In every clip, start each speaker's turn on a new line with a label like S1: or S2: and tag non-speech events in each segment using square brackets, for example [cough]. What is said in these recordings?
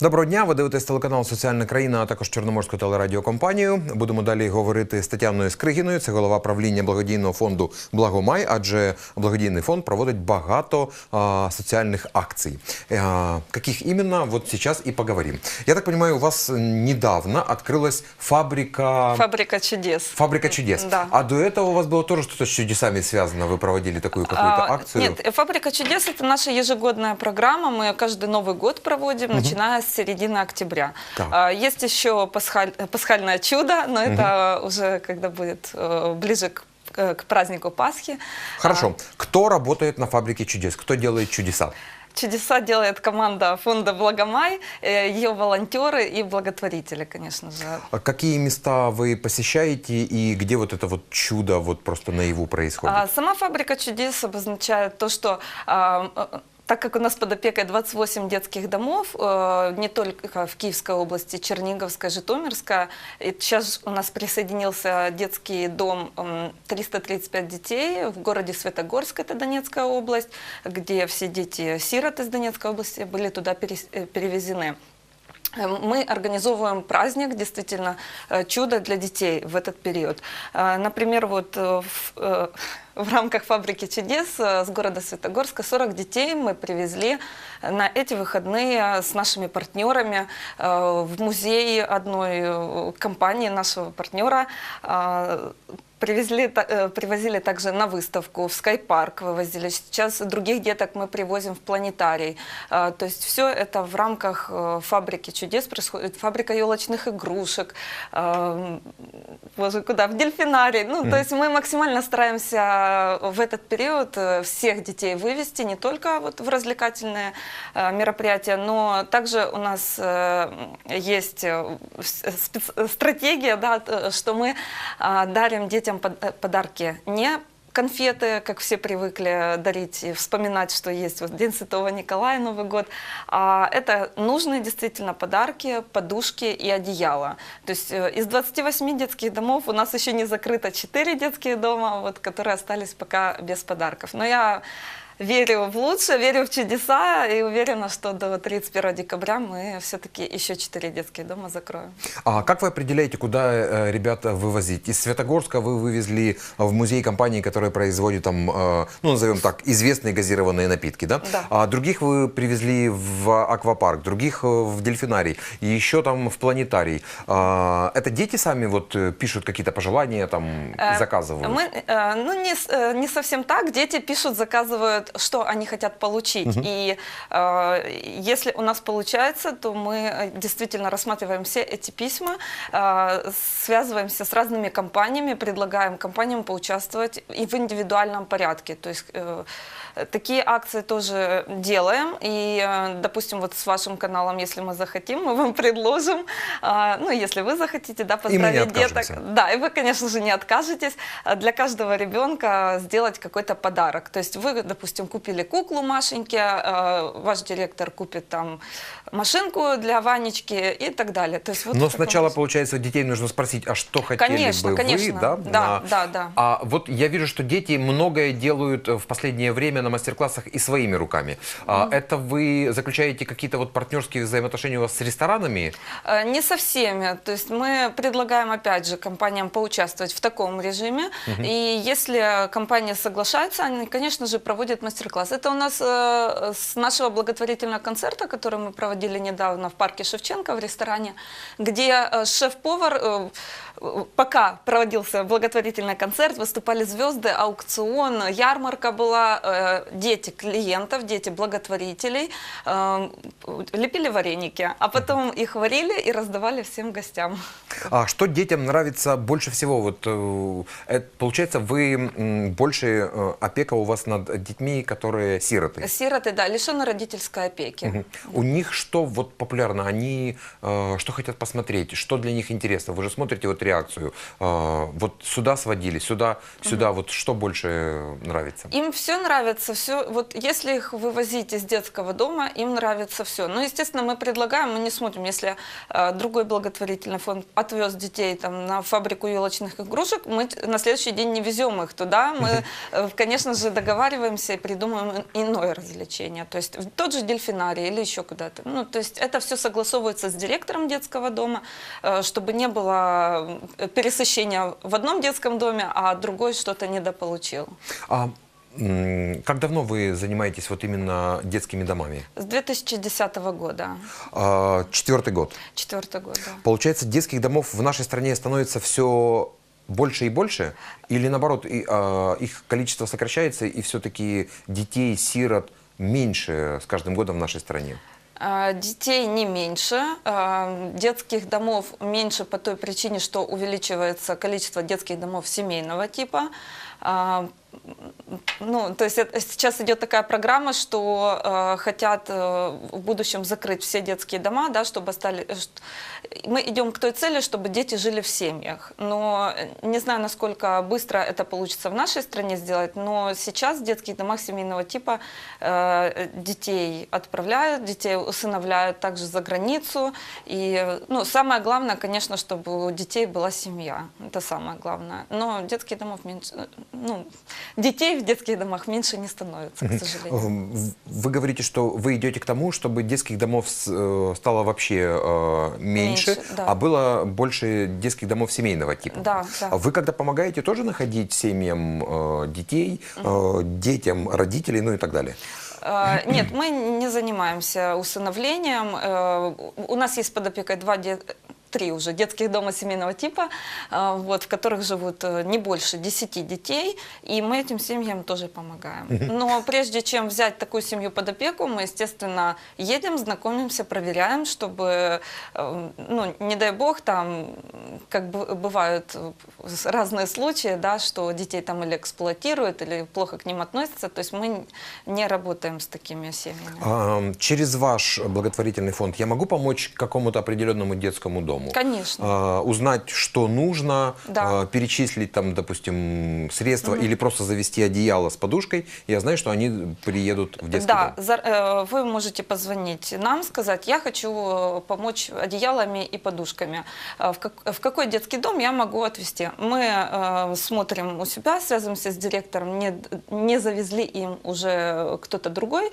S1: Доброго дня. Ви дивитесь телеканал Соціальна країна, а також Чорноморську телерадіокомпанію. Будемо далі говорити з Тетяною Скригіною. Це голова правління благодійного фонду Благомай, адже благодійний фонд проводить багато а, соціальних акцій. А, каких именно? Вот сейчас и поговорим. Я так понимаю, у вас недавно открылась фабрика...
S2: Фабрика чудес.
S1: Фабрика чудес.
S2: Да.
S1: А до этого у вас было тоже что-то с чудесами связано? Вы проводили такую какую-то
S2: А,
S1: акцию?
S2: Нет, э, Фабрика чудес это наша ежегодная программа. Мы ее каждый Новый год проводим, начиная с середины октября.
S1: Так.
S2: А, Есть еще пасхаль- пасхальное чудо, но это уже когда будет э, ближе к, к празднику Пасхи.
S1: Хорошо. Кто работает на фабрике чудес? Кто делает чудеса?
S2: Чудеса делает команда фонда Благомай, э, ее волонтеры и благотворители, конечно же.
S1: А Какие места вы посещаете и где вот это вот чудо вот просто наяву происходит?
S2: А, Сама фабрика чудес обозначает то, что а, э, так как у нас под опекой 28 детских домов, э, не только в Киевской области, Черниговская, Житомирская, и сейчас у нас присоединился детский дом м, 335 детей в городе Светогорск, это Донецкая область, где все дети-сироты из Донецкой области были туда э, перевезены. Э, Мы организовываем праздник, действительно, э, чудо для детей в этот период. Э, Например, вот в, в рамках фабрики чудес с города Светогорска 40 детей мы привезли на эти выходные с нашими партнерами в музей одной компании нашего партнера. Привезли, э, привозили также на выставку, в скайпарк вывозили. Сейчас других деток мы привозим в планетарий. А, То есть все это в рамках э, фабрики чудес происходит. Фабрика елочных игрушек. а, Боже, куда? В дельфинарий. Ну, то есть мы максимально стараемся в этот период э, всех детей вывести, не только вот в развлекательные мероприятия, но также у нас есть стратегия, да, что мы а, дарим детям под- э, подарки не конфеты, как все привыкли дарить и вспоминать, что есть вот День Святого Николая, Новый год. А это нужные действительно подарки, подушки и одеяло. То есть э, из 28 детских домов у нас еще не закрыто 4 детских дома, вот, которые остались пока без подарков. Но я верю в лучшее, верю в чудеса и уверена, что до 31 декабря мы все-таки еще 4 детских дома закроем.
S1: А как вы определяете, куда э, ребят вывозить? Из Светогорска вы вывезли в музей компании, которая производит там, э, ну назовем так, известные газированные напитки, да?
S2: Да.
S1: А других вы привезли в аквапарк, других э, в дельфинарий, и еще там в планетарий. А, это дети сами вот э, пишут какие-то пожелания, там
S2: Э,
S1: заказывают?
S2: Мы, э, ну, не, э, не совсем так. Дети пишут, заказывают, что они хотят получить. И э, если у нас получается, то мы э, действительно рассматриваем все эти письма, э, связываемся с разными компаниями, предлагаем компаниям поучаствовать и в индивидуальном порядке. То есть э, такие акции тоже делаем. И, э, допустим, вот с вашим каналом, если мы захотим, мы вам предложим, э, ну, если вы захотите, да, поздравить деток. Да, и вы, конечно же, не откажетесь а для каждого ребенка сделать какой-то подарок. То есть вы, допустим, купили куклу Машеньке, э, ваш директор купит там машинку для Ванечки и так далее. То есть вот
S1: Но сначала,
S2: роде.
S1: получается, детей нужно спросить, а что хотели
S2: Конечно,
S1: бы
S2: конечно.
S1: вы, да?
S2: Да,
S1: на-
S2: да, да.
S1: А вот я вижу, что дети многое делают э, в последнее время на мастер-классах и своими руками. А Это вы заключаете какие-то вот партнерские взаимоотношения у вас с ресторанами?
S2: Э, Не со всеми. То есть мы предлагаем, опять же, компаниям поучаствовать в таком режиме. И если компания соглашается, они, конечно же, проводят мастер-класс. Это у нас э, с нашего благотворительного концерта, который мы проводили недавно в парке Шевченко в ресторане, где э, шеф-повар, э, пока проводился благотворительный концерт, выступали звезды, аукцион, ярмарка была, э, дети клиентов, дети благотворителей э, лепили вареники, а потом их варили и раздавали всем гостям.
S1: А что детям нравится больше всего? Вот, э, получается, вы больше опека у вас над детьми, которые сироты.
S2: Сироты, да, лишены родительской опеки.
S1: У них что вот популярно? Они что хотят посмотреть? Что для них интересно? Вы же смотрите вот реакцию. Э, вот сюда сводили, сюда, сюда. Вот что больше нравится?
S2: Им все нравится, все. Вот если их вывозить из детского дома, им нравится все. Ну, естественно, мы предлагаем, мы не смотрим, если э, другой благотворительный фонд отвез детей там на фабрику елочных игрушек, мы на следующий день не везем их туда. Мы, э, конечно же, договариваемся и придумаем и- иное развлечение. То есть в тот же дельфинарий или еще куда-то. Ну, то есть это все согласовывается с директором детского дома, э, чтобы не было э, пересыщения в одном детском доме, а другой что-то недополучил.
S1: А как давно вы занимаетесь вот именно детскими домами?
S2: С 2010 года,
S1: А, Четвертый год.
S2: четвертый год, да.
S1: Получается, детских домов в нашей стране становится все больше и больше? Или наоборот, и, а, их количество сокращается, и все-таки детей, сирот меньше с каждым годом в нашей стране?
S2: А, Детей не меньше, а, детских домов меньше по той причине, что увеличивается количество детских домов семейного типа. А, Ну, то есть сейчас идет такая программа, что э, хотят э, в будущем закрыть все детские дома, да, чтобы стали. э, ш- Мы идем к той цели, чтобы дети жили в семьях. Но э, не знаю, насколько быстро это получится в нашей стране сделать, но сейчас в детских домах семейного типа э, детей отправляют, детей усыновляют также за границу. И э, ну, самое главное, конечно, чтобы у детей была семья. Это самое главное. Но детских домов меньше, э, ну, детей в детских домах меньше не становится, к сожалению.
S1: Эм, Вы говорите, что вы идете к тому, чтобы детских домов э, стало вообще э, меньше,
S2: Меньше, да.
S1: а было больше детских домов семейного типа.
S2: Да, да.
S1: А Вы когда помогаете тоже находить семьям э, детей, э, детям родителей, ну и так далее?
S2: Нет, мы не занимаемся усыновлением. У нас есть под опекой два де- три уже детских дома семейного типа, э, вот, в которых живут э, не больше 10 детей, и мы этим семьям тоже помогаем. Но прежде чем взять такую семью под опеку, мы, естественно, едем, знакомимся, проверяем, чтобы, э, ну, не дай бог, там, как бы бывают разные случаи, да, что детей там или эксплуатируют, или плохо к ним относятся, то есть мы не работаем с такими семьями.
S1: А, Через ваш благотворительный фонд я могу помочь какому-то определенному детскому дому?
S2: Конечно.
S1: А, Узнать, что нужно,
S2: Да.
S1: а, перечислить там, допустим, средства или просто завести одеяло с подушкой. Я знаю, что они приедут в детский
S2: да,
S1: дом.
S2: за- э, вы можете позвонить нам, сказать, я хочу э, помочь одеялами и подушками. Э, В, как- в какой детский дом я могу отвезти? Мы э, смотрим у себя, связываемся с директором, не, не завезли им уже кто-то другой.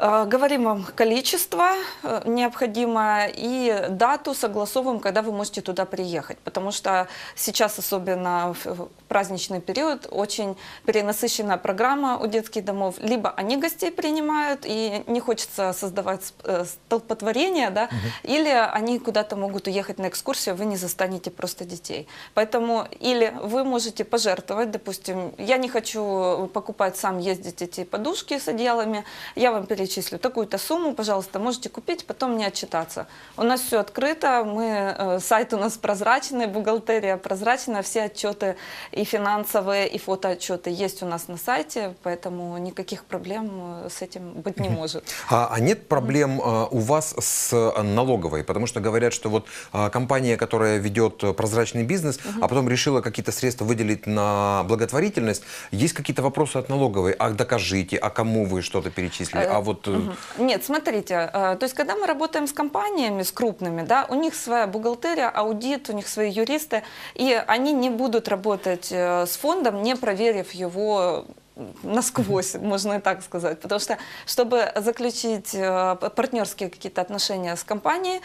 S2: Э, Говорим вам количество э, необходимое и дату согласовываем, когда вы можете туда приехать. Потому что сейчас, особенно в праздничный период, очень перенасыщенная программа у детских домов. Либо они гостей принимают, и не хочется создавать э, столпотворение, да, или они куда-то могут уехать на экскурсию, вы не застанете просто детей. Поэтому или вы можете пожертвовать, допустим, я не хочу покупать сам, ездить эти подушки с одеялами, я вам перечислю такую-то сумму, пожалуйста, можете купить, потом мне отчитаться. У нас все открыто, мы, э, сайт у нас прозрачный, бухгалтерия прозрачная, все отчеты и финансовые, и фотоотчеты есть у нас на сайте, поэтому никаких проблем э, с этим быть не может.
S1: А, а нет проблем а, у вас с налоговой? Потому что говорят, что вот а, компания, которая ведет прозрачный бизнес, а потом решила какие-то средства выделить на благотворительность, есть какие-то вопросы от налоговой? А докажите, а кому вы что-то перечислили? А вот э,
S2: Мгм. Нет, смотрите, э, то есть когда мы работаем с компаниями, с крупными, да, у них своя бухгалтерия, аудит, у них свои юристы, и они не будут работать э, с фондом, не проверив его насквозь, можно и так сказать. Потому что, чтобы заключить э, партнерские какие-то отношения с компанией, э,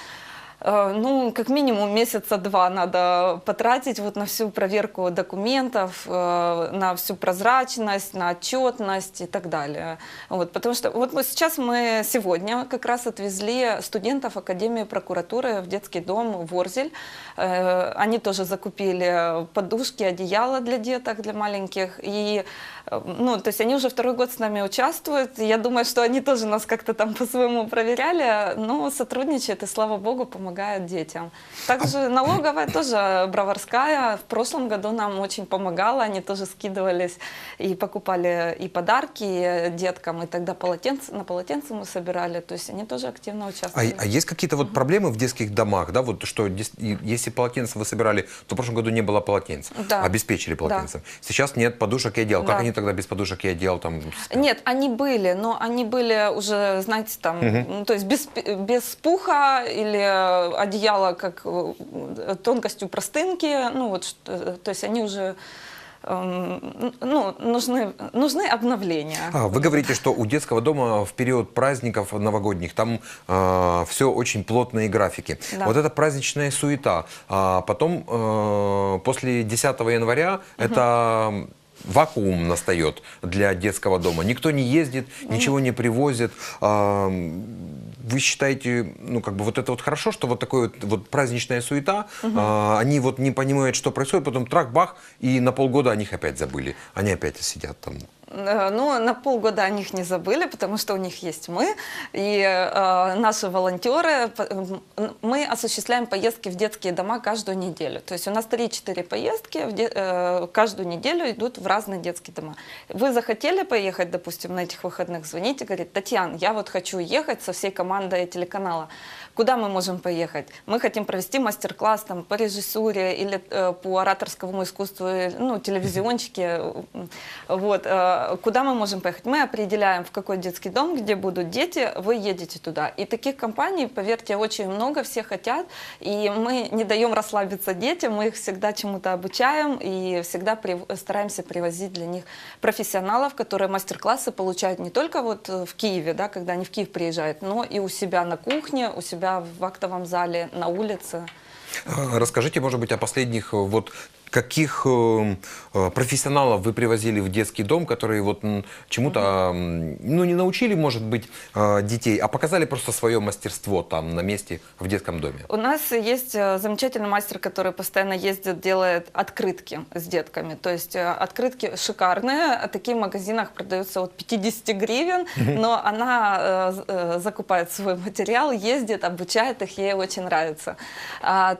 S2: ну, как минимум месяца два надо потратить вот на всю проверку документов, э, на всю прозрачность, на отчетность и так далее. Вот, потому что вот мы сейчас мы сегодня как раз отвезли студентов Академии прокуратуры в детский дом Ворзель. Э, Они тоже закупили подушки, одеяла для деток, для маленьких. И э, ну, то есть они уже второй год с нами участвуют. Я думаю, что они тоже нас как-то там по-своему проверяли, но сотрудничают и, слава богу, помогают детям. Также налоговая тоже броварская. В прошлом году нам очень помогала. Они тоже скидывались и покупали и подарки деткам, и тогда полотенце, на полотенце мы собирали. То есть они тоже активно
S1: А,
S2: участвовали.
S1: а есть какие-то вот проблемы в детских домах, да, вот что если полотенце вы собирали, то в прошлом году не было полотенец,
S2: Да.
S1: обеспечили полотенцем. Сейчас нет подушек и одеял. Как
S2: Да.
S1: они тогда без подушек и одеял там? спят?
S2: Нет, они были, но они были уже, знаете, там, ну, то есть без, без пуха или одеяла как э, тонкостью простынки, ну вот, то есть они уже эм, ну, нужны, нужны обновления.
S1: А, Вы говорите, что у детского дома в период праздников новогодних там все очень плотные графики.
S2: Да.
S1: Вот эта праздничная суета. А потом э, после 10 января это вакуум настает для детского дома. Никто не ездит, ничего не привозит. А, Вы считаете, ну как бы вот это вот хорошо, что вот такое вот, вот праздничная суета, а, они вот не понимают, что происходит, потом трах-бах, и на полгода о них опять забыли. Они опять сидят там
S2: Ну, на полгода о них не забыли, потому что у них есть мы и э, наши волонтеры. Мы осуществляем поездки в детские дома каждую неделю. То есть у нас 3-4 поездки в де- э, каждую неделю идут в разные детские дома. Вы захотели поехать, допустим, на этих выходных, звоните, говорит, Татьяна, я вот хочу ехать со всей командой телеканала. Куда мы можем поехать? Мы хотим провести мастер-класс там, по режиссуре или э, по ораторскому искусству, э, ну, телевизиончики. э, Вот. э, Куда мы можем поехать? Мы определяем, в какой детский дом, где будут дети, вы едете туда. И таких компаний, поверьте, очень много, все хотят. И мы не даем расслабиться детям, мы их всегда чему-то обучаем и всегда прив- стараемся привозить для них профессионалов, которые мастер-классы получают не только вот э, в Киеве, да, когда они в Киев приезжают, но и у себя на кухне, у себя в актовом зале, на улице.
S1: А, Расскажите, может быть, о последних э, вот каких э, э, профессионалов вы привозили в детский дом, которые вот чему-то, ну, не научили, может быть, э, детей, а показали просто свое мастерство там на месте в детском доме?
S2: У нас есть э, замечательный мастер, который постоянно ездит, делает открытки с детками. То есть э, открытки шикарные, а такие в магазинах продаются от 50 гривен, но она э, э, закупает свой материал, ездит, обучает их, ей очень нравится.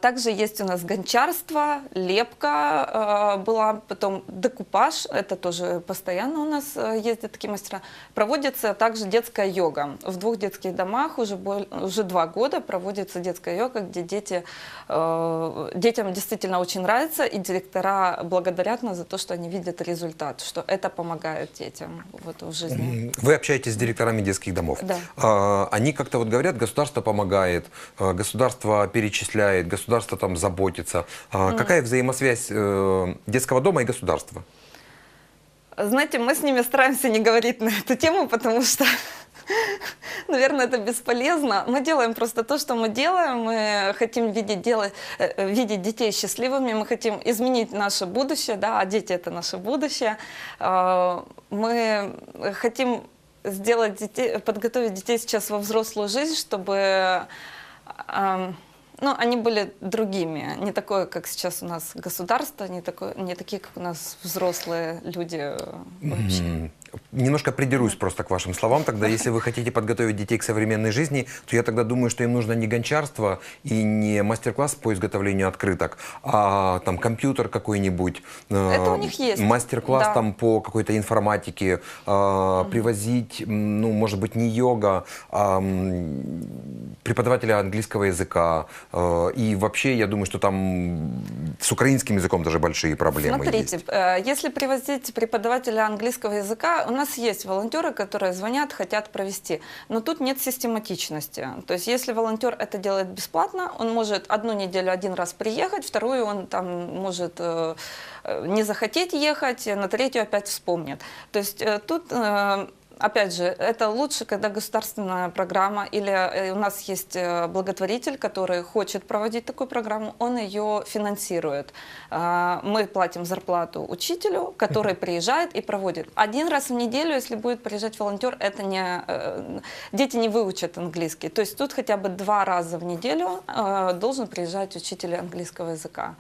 S2: Также есть у нас гончарство, лепка э, была, потом декупаж, это тоже постоянно у нас э, ездят такие мастера. Проводится также детская йога. В двух детских домах уже, уже два года проводится детская йога, где дети, э, детям действительно очень нравится, и директора благодарят нас за то, что они видят результат, что это помогает детям вот, в жизни.
S1: Вы общаетесь с директорами детских домов.
S2: Да.
S1: А, Они как-то вот говорят, государство помогает, государство перечисляет, государство там заботится. А Какая взаимосвязь э, детского дома и государства?
S2: Знаете, мы с ними стараемся не говорить на эту тему, потому что, [laughs] наверное, это бесполезно. Мы делаем просто то, что мы делаем. Мы хотим видеть, делать, э, видеть детей счастливыми, мы хотим изменить наше будущее, да, а дети это наше будущее. Э, Мы хотим сделать детей, подготовить детей сейчас во взрослую жизнь, чтобы э, ну, они были другими, не такое, как сейчас у нас государство, не, такое, не такие, как у нас взрослые люди э, вообще.
S1: М, Немножко придерусь просто к вашим словам. Тогда, если вы хотите подготовить детей к современной жизни, то я тогда думаю, что им нужно не гончарство и не мастер-класс по изготовлению открыток, а там компьютер какой-нибудь. э,
S2: Это у них есть.
S1: Мастер-класс
S2: Да.
S1: там по какой-то информатике, э, привозить, ну, может быть, не йога, а преподавателя английского языка. э, И вообще, я думаю, что там с украинским языком даже большие проблемы
S2: Смотрите,
S1: есть.
S2: если привозить преподавателя английского языка, у нас есть волонтеры, которые звонят, хотят провести, но тут нет систематичности. То есть если волонтер это делает бесплатно, он может одну неделю один раз приехать, вторую он там может э, э, не захотеть ехать, на третью опять вспомнит. То есть э, тут Опять же, это лучше, когда государственная программа или э, у нас есть э, благотворитель, который хочет проводить такую программу, он ее финансирует. А, Мы платим зарплату учителю, который приезжает и проводит. Один раз в неделю, если будет приезжать волонтер, это не э, дети не выучат английский. То есть тут хотя бы два раза в неделю должен приезжать учитель английского языка.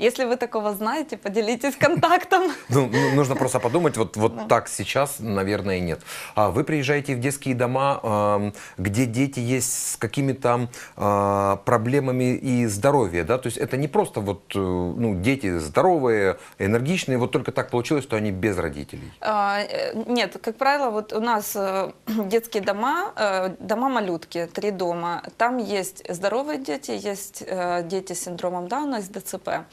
S2: Если вы такого знаете, поделитесь контактом. [laughs]
S1: Ну, ну, нужно просто подумать, вот, вот так сейчас, наверное, нет. А вы приезжаете в детские дома, где дети есть с какими-то а, проблемами и здоровья, да? То есть это не просто вот, э, ну, дети здоровые, энергичные, вот только так получилось, что они без родителей.
S2: А, э, Нет, как правило, вот у нас э, [clears throat] детские дома, дома-малютки, три дома. Там есть здоровые дети, есть дети с синдромом Дауна, с ДЦП.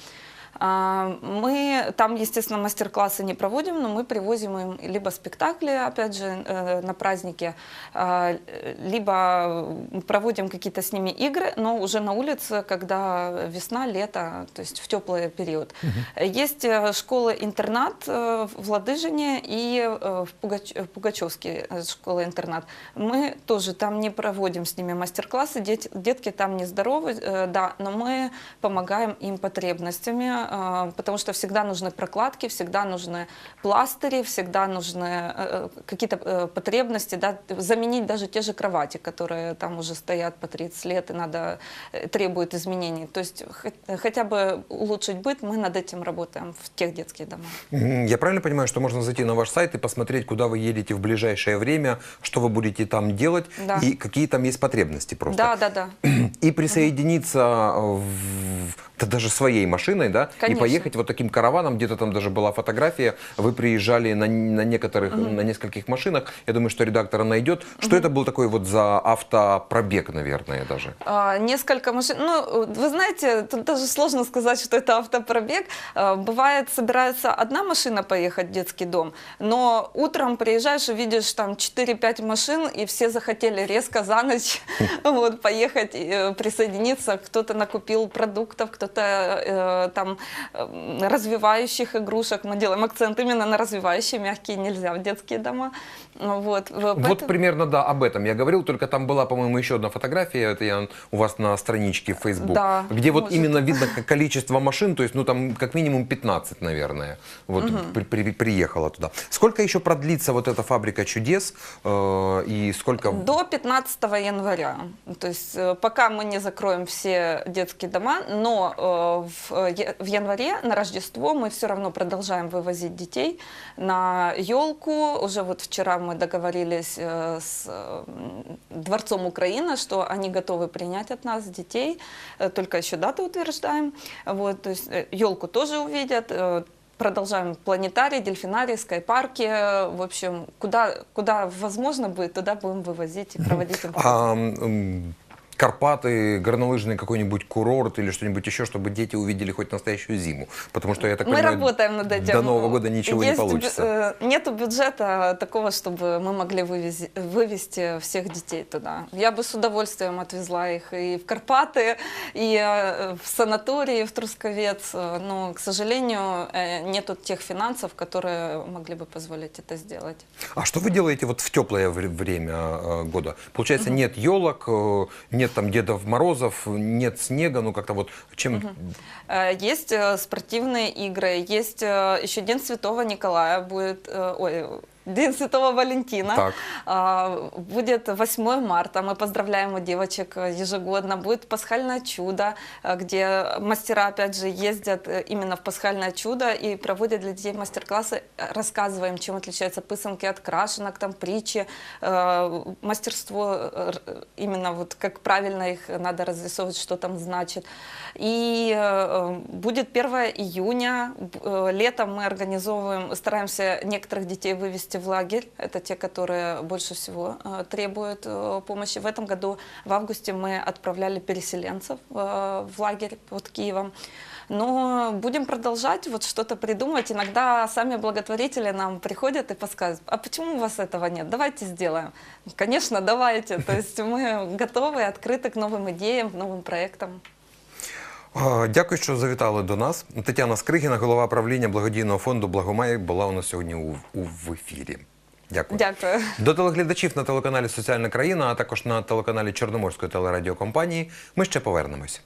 S2: А, Мы там, естественно, мастер-классы не проводим, но мы привозим им либо спектакли, опять же, э, на праздники, а, либо проводим какие-то с ними игры, но уже на улице, когда весна, лето, то есть в теплый период. Есть э, школа-интернат э, в Ладыжине и в Пугач- Пугачевске школа-интернат. Мы тоже там не проводим с ними мастер-классы, дет- детки там нездоровы, да, но мы помогаем им потребностями, э, потому что всегда нужны прокладки, всегда нужны пластыри, всегда нужны э, какие-то э, потребности, да, заменить даже те же кровати, которые там уже стоят по 30 лет и надо, э, требуют изменений. То есть хо- хотя бы улучшить быт, мы над этим работаем в тех детских домах.
S1: Я правильно понимаю, что можно зайти на ваш сайт и посмотреть, куда вы едете в ближайшее время, что вы будете там делать
S2: Да.
S1: и какие там есть потребности просто?
S2: Да, да, да. [clears throat]
S1: И присоединиться в, да даже своей машиной, да, и
S2: Конечно.
S1: поехать вот таким караваном, где-то там даже была фотография, вы приезжали на, на некоторых, на нескольких машинах, я думаю, что редактора найдет. Что это был такой вот за автопробег, наверное, даже?
S2: А, Несколько машин. Ну, вы знаете, тут даже сложно сказать, что это автопробег. А, Бывает, собирается одна машина поехать в детский дом, но утром приезжаешь и видишь там 4-5 машин, и все захотели резко за ночь [laughs] вот, поехать, и, э, присоединиться. Кто-то накупил продуктов, кто-то э, там э, развивающих игрушек. Мы делаем акцент именно на развивающие, мягкие нельзя в детские дома. Вот,
S1: Вот
S2: поэтому-
S1: примерно, да, об этом я говорил, только там была, по-моему, еще одна фотография, это я у вас на страничке в Facebook,
S2: Да,
S1: где вот
S2: может.
S1: именно видно количество машин, то есть, ну, там как минимум 15, наверное, вот при- при- приехала туда. Сколько еще продлится вот эта фабрика чудес э, и сколько...
S2: До 15 января. То есть э, пока мы не закроем все детские дома, но в, я- в январе на Рождество мы все равно продолжаем вывозить детей на елку. Уже вот вчера мы договорились э, с э, Дворцом Украины, что они готовы принять от нас детей. Э, Только еще дату утверждаем. Вот, то есть елку тоже увидят. э, Продолжаем планетарий, дельфинарий, скайпарки. э, В общем, куда, куда возможно будет, туда будем вывозить и проводить.
S1: А, Карпаты, горнолыжный какой-нибудь курорт или что-нибудь еще, чтобы дети увидели хоть настоящую зиму. Потому что, я так
S2: Мы
S1: понимаю,
S2: работаем над этим.
S1: до Нового года ничего не
S2: Есть бю-
S1: получится.
S2: э, Нету бюджета такого, чтобы мы могли вывези- вывести всех детей туда. Я бы с удовольствием отвезла их и в Карпаты, и э, в санатории, в Трусковец. э, Но, к сожалению, э, нету тех финансов, которые могли бы позволить это сделать.
S1: А что вы делаете вот в теплое вре- время э, года? Получается, нет елок, э, нет там Дедов Морозов, нет снега, ну как-то вот чем...
S2: Э, Есть э, спортивные игры, есть э, еще День Святого Николая будет, ой, День Святого Валентина.
S1: Так.
S2: А, Будет 8 марта, мы поздравляем у девочек ежегодно. Будет пасхальное чудо, э, где мастера, опять же, ездят э, именно в пасхальное чудо и проводят для детей мастер-классы, рассказываем, чем отличаются пысанки от крашенок, там притчи, э, мастерство, э, именно вот как правильно их надо разрисовывать, что там значит. И э, будет 1 июня, летом мы организовываем, стараемся некоторых детей вывести в лагерь, это те, которые больше всего э, требуют э, помощи. В этом году, в августе, мы отправляли переселенцев э, в лагерь под Киевом. Но будем продолжать вот что-то придумывать. Иногда сами благотворители нам приходят и подсказывают, а почему у вас этого нет? Давайте сделаем. Конечно, давайте. То есть мы готовы, открыты к новым идеям, новым проектам.
S1: Дякую, що завітали до нас. Тетяна Скригіна, голова правління благодійного фонду Благомай, була у нас сьогодні у, у ефірі. Дякую.
S2: Дякую.
S1: До телеглядачів на телеканалі Соціальна країна, а також на телеканалі Чорноморської телерадіокомпанії. Ми ще повернемось.